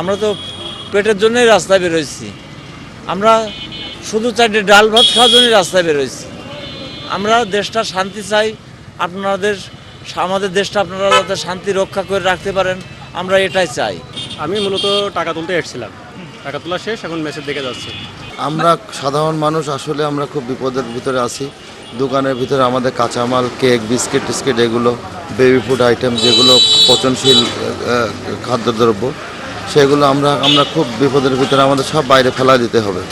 আমরা তো পেটের জন্যই রাস্তায় বেরোইছি আমরা শুধু চারটে ডাল ভাত খাওয়ার জন্যই রাস্তায় বেরোইছি আমরা দেশটা শান্তি চাই আপনাদের আমাদের দেশটা আপনারা যাতে শান্তি রক্ষা করে রাখতে পারেন আমরা এটাই চাই। আমি মূলত টাকা তুলতে এসেছিলাম। টাকা তোলা শেষ এখন মেসেজ দিকে যাচ্ছি। আমরা সাধারণ মানুষ আসলে আমরা খুব বিপদের ভিতরে আছি। দোকানের ভিতরে আমাদের কাঁচামাল কেক বিস্কিট টিস্কিট এগুলো বেবি ফুড আইটেম যেগুলো পচনশীল খাদ্যদ্রব্য সেগুলো আমরা আমরা খুব বিপদের ভিতরে আমাদের সব বাইরে ফেলা দিতে হবে।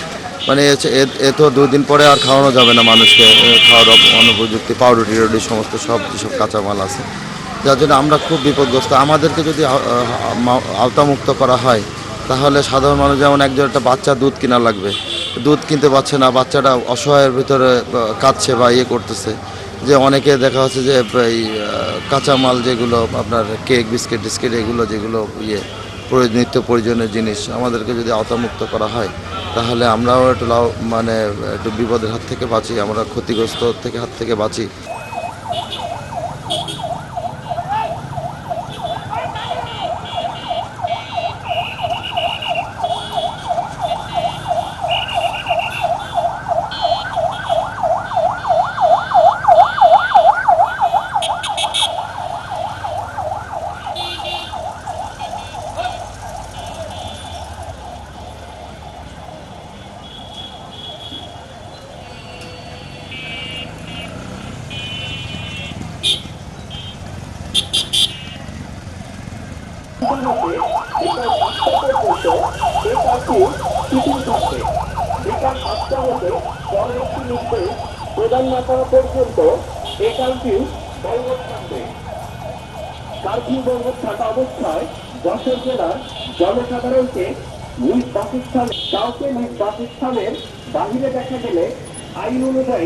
মানে এ তো দুই দিন পরে আর খাওয়ানো যাবে না মানুষকে খাওয়ার অনুপযুক্তি, পাউরুটি, রুটি, সমস্ত সব যেসব কাঁচামাল আছে। যার জন্য আমরা খুব বিপদগ্রস্ত। আমাদেরকে যদি আওতামুক্ত করা হয়, তাহলে সাধারণ মানুষ যেমন একজন একটা বাচ্চা দুধ কিনা লাগবে। দুধ কিনতে পারছে না, বাচ্চাটা অসহায়ের ভিতরে কাঁদছে বা ইয়ে করতেছে। যে অনেকে দেখা হচ্ছে যে, এই কাঁচামাল যেগুলো, আপনার কেক, বিস্কিট, টিস্কিট, এগুলো যেগুলো ইয়ে নিত্য প্রয়োজনীয় জিনিস আমাদেরকে যদি আওতামুক্ত করা হয়, তাহলে আমরাও একটু লাভ মানে একটু বিপদের হাত থেকে বাঁচি, আমরা ক্ষতিগ্রস্ত থেকে হাত থেকে বাঁচি। প্রদান না করা পর্যন্ত বলবৎ থাকা অবস্থায় যশোর জেলার জনসাধারণকে নিজ বাসস্থান কাউকে নিজ বাসস্থানের বাহিরে দেখা গেলে আইন অনুযায়ী